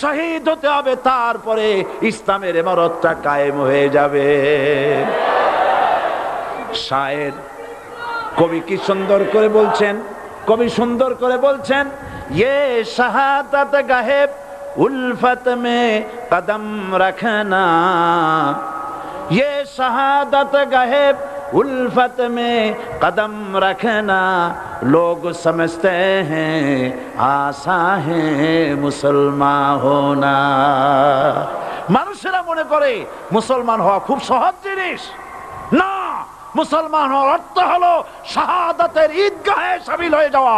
শহীদ হতে হবে, তারপরে ইসলামের এমরতটা কায়েম হয়ে যাবে। শায়ের কবি কি সুন্দর করে বলছেন? কবি সুন্দর করে বলছেন ইয়ে শাহাদাত গাহেব, উলফত মে কদম রাখনা। ইয়ে শাহাদাত গাহেব उल्फत में कदम रखना लोग समझते हैं आशा है মুসলমান হোনা মানুষেরা মনে করে মুসলমান হওয়া খুব সহজ জিনিস না মুসলমান হওয়ার অর্থ হলো শাহাদাতের ঈদগাহে সামিল হয়ে যাওয়া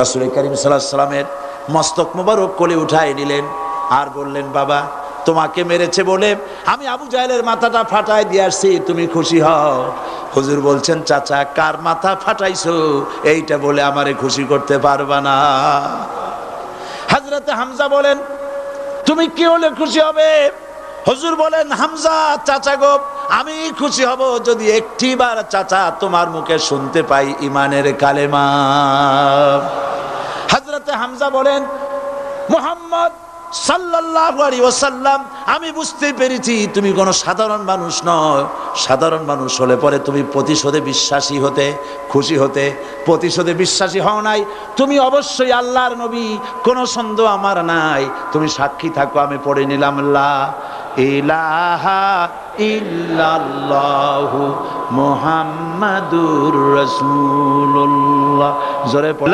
রাসুল করিম সাল্লাহ সাল্লামের মস্তক মোবারক কোলে উঠায় নিলেন আর বললেন, বাবা, তোমাকে মেরেছে বলে আমি আবু জাহেলের মাথাটা ফাটাই দিয়ে আসছি, তুমি খুশি হও। হুজুর বলছেন, চাচা, কার মাথা ফাটাইছো? এইটা বলে আমারে খুশি করতে পারবা না। হাজরাতে হামজা বলেন, তুমি কি হলে খুশি হবে? হুজুর বলেন, হামজা, চাচা গো আমি খুশি হব যদি একটি বার চাচা তোমার মুখে শুনতে পাই ইমানের কালেমা। হাজরতে হামজা বলেন, মোহাম্মদ আলাইহি আমি বুঝতে পেরেছি তুমি কোনো সাধারণ মানুষ নয়। সাধারণ মানুষ হলে পরে তুমি প্রতিশোধে বিশ্বাসী হতে, খুশি হতে, প্রতিশোধে বিশ্বাসী হও নাই। তুমি অবশ্যই আল্লাহর নবী, কোনো সন্দেহ আমার নাই। তুমি সাক্ষী থাকো, আমি পড়ে নিলাম লা ইলাহা ইল্লাল্লাহু মুহাম্মাদুর রাসূলুল্লাহ। জোরে পড়ে।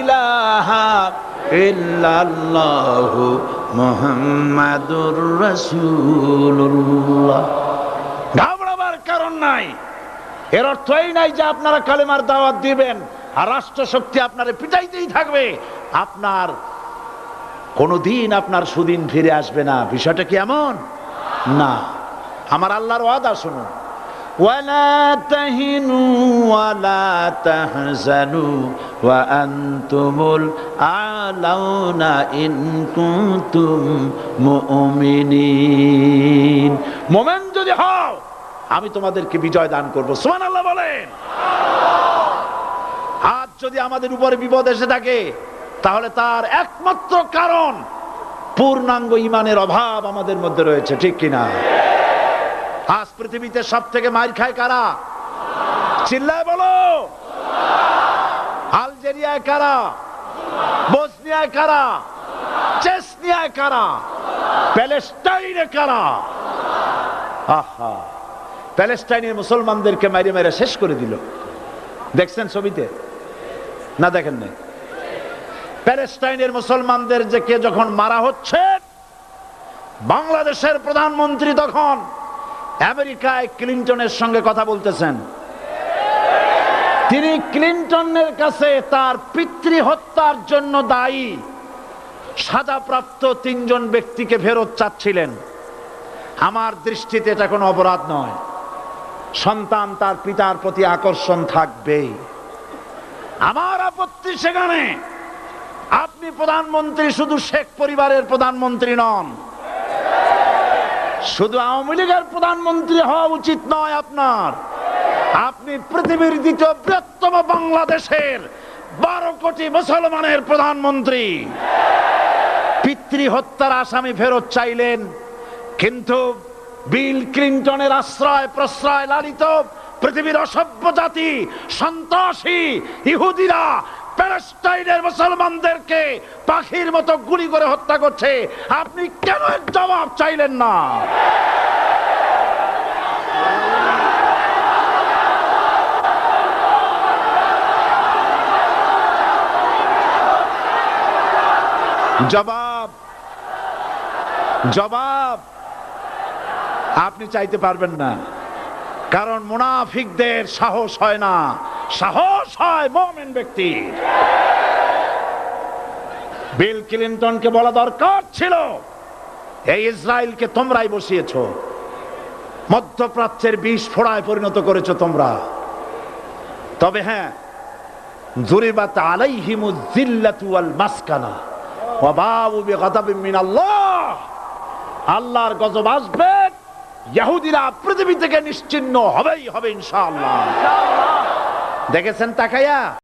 ইলাহা ইল্লাল্লাহু মুহাম্মাদুর রাসূলুল্লাহ। ঘাবড়াবার কারণ নাই। এর অর্থ এই নাই যে আপনারা কালেমার দাওয়াত দিবেন আর রাষ্ট্র শক্তি আপনারে পিটাইতেই থাকবে। আপনার কোনোদিন আপনার সুদিন ফিরে আসবে না বিষয়টা কি এমন না আমার আল্লাহর ওয়াদা শুনুন ولا تهنوا ولا تحزنوا وأنتم الأعلون إن كنتم مؤمنين মোমেন যদি হও আমি তোমাদেরকে বিজয় দান করব সুমান আল্লাহ বলেন আজ যদি আমাদের উপরে বিপদ এসে থাকে তাহলে তার একমাত্র কারণ পূর্ণাঙ্গ ইমানের অভাব আমাদের মধ্যে রয়েছে, ঠিক কিনা? আজ পৃথিবীতে সব থেকে মার খায় কারা? চিল্লায় বলো। আলজেরিয়ায় কারা? বসনিয়ায় কারা? চেসনিয়ায় কারা? প্যালেস্টাইনে কারা? আহা। প্যালেস্টাইনের মুসলমানদেরকে মারি মেরে শেষ করে দিল। দেখছেন ছবিতে? না দেখেন নাই প্যালেস্টাইনের মুসলমানদের যে কে যখন মারা হচ্ছে, বাংলাদেশের প্রধানমন্ত্রী তখন আমেরিকায় ক্লিন্টনের সঙ্গে কথা বলতেছেন। তিনি ক্লিন্টনের কাছে তার পিতৃ হত্যার জন্য দায়ী। সাজাপ্রাপ্ত তিনজন ব্যক্তিকে ফেরত চাচ্ছিলেন। আমার দৃষ্টিতে এটা কোনো অপরাধ নয়। সন্তান তার পিতার প্রতি আকর্ষণ থাকবেই। আমার আপত্তি সেখানে। প্রধানমন্ত্রী শুধু শেখ পরিবারের প্রধানমন্ত্রী নন। শুধু আওয়ামী লীগের প্রধানমন্ত্রী হওয়া উচিত নয় আপনার। আপনি পৃথিবীর দ্বিতীয় বৃহত্তম বাংলাদেশের বারো কোটি মুসলমানের প্রধানমন্ত্রী। পিতৃ হত্যার আসামি ফেরত চাইলেন, কিন্তু বিল ক্লিন্টনের আশ্রয় প্রশ্রয় লালিত পৃথিবীর অসভ্য জাতি, সন্ত্রাসী, ইহুদিরা প্যালেস্টাইনের মুসলমানদেরকে পাখির মতো গুলি করে হত্যা করছে। আপনি কেন জবাব চাইলেন না? জবাব জবাব আপনি চাইতে পারবেন না। কারণ মুনাফিকদের সাহস হয় না। সাহস হয় মোমেন ব্যক্তির বিল ক্লিন্টনকে বলা দরকার ছিল এই ইসরায়েলকে তোমরাই বসিয়েছ, মধ্যপ্রাচ্যের বিষ ফোড়ায় পরিণত করেছ তোমরা। তবে হ্যাঁ জুরিবাত আলাইহিমু জিল্লাতু মাসকানা বিগাদাবিন আল্লাহর গজব আসবে ইহুদিরা পৃথিবী থেকে নিশ্চিহ্ন হবেই হবে ইনশাআল্লাহ। দেখেছেন তাকায়া?